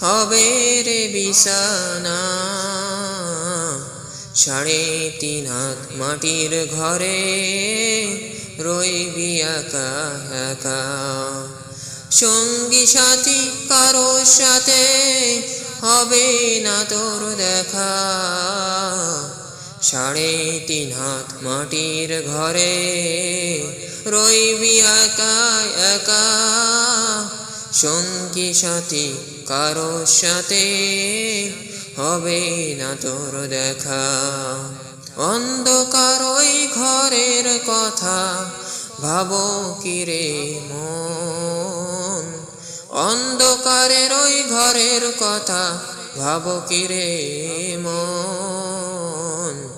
হবে রে বিছানা। সাড়ে তিন হাত মাটির ঘরে রইবি একা একা। সঙ্গী সাথী কারও সাথে হবে না তোর দেখা। সাড়ে তিন হাত মাটির ঘরে রইবি একা একা। সঙ্গী সাথী কারও সাথে হবে না তোর দেখা। অন্ধকার ওই ঘরের কথা ভাবো কিরে মন? অন্ধকারের ওই ঘরের কথা ভাবো কিরে মন?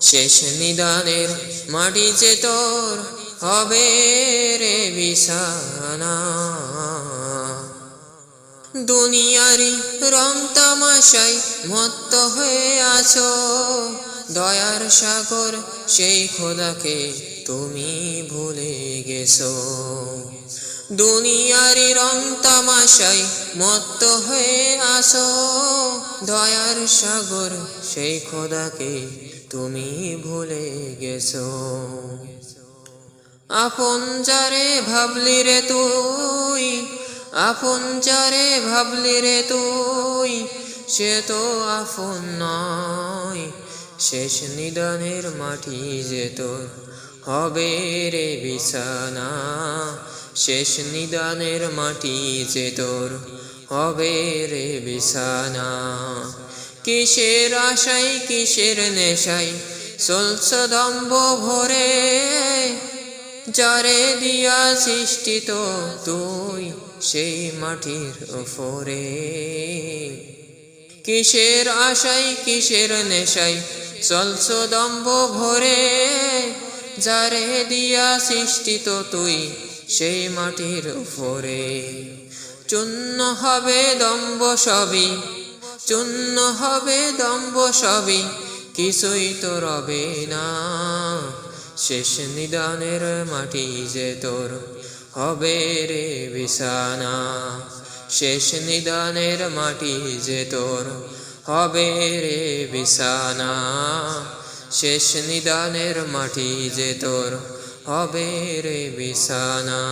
শেষ নিদানের মাটি যে তোর হবে রে বিছানা। দুনিয়ারি রং তামাশাই মত্ত হয়ে আছো। দয়ার সাগর, সেই খোদাকে তুমি ভুলে গেছো। দুনিয়ারি রং তামাশাই মত্ত হয়ে আসো দয়ার সাগর, সেই খোদাকে তুমি ভুলে গেছো। আপন যারে ভাবলি রে তুই আপন যারে ভাবলি রে তুই, সে তো আপন নয়। শেষ নিদানের মাটি যে তোর হবে রে বিছানা। শেষ নিদানের মাটি যে তোর হবে রে বিছানা। কিসের আশাই কিসের নেশাই চলছ দম্ব ভরে যারে দিয়া সৃষ্টিত তুই সেই মাটির ওপরে কিসের আশাই, কিসের নেশাই চলছ দম্ব ভরে। যারে দিয়া সৃষ্টিত তুই সেই মাটির উপরে। চূন্য হবে দম্ব সবই চূন্য হবে দম্ব সবই, কিছুই তো রবে না। শেষ নিদানের মাটি যে তোর হবে রে বিছানা। শেষ নিদানের মাটি যে তোর হবে রে বিছানা। শেষ নিদানের মাটি যে তোর হবে রে বিছানা।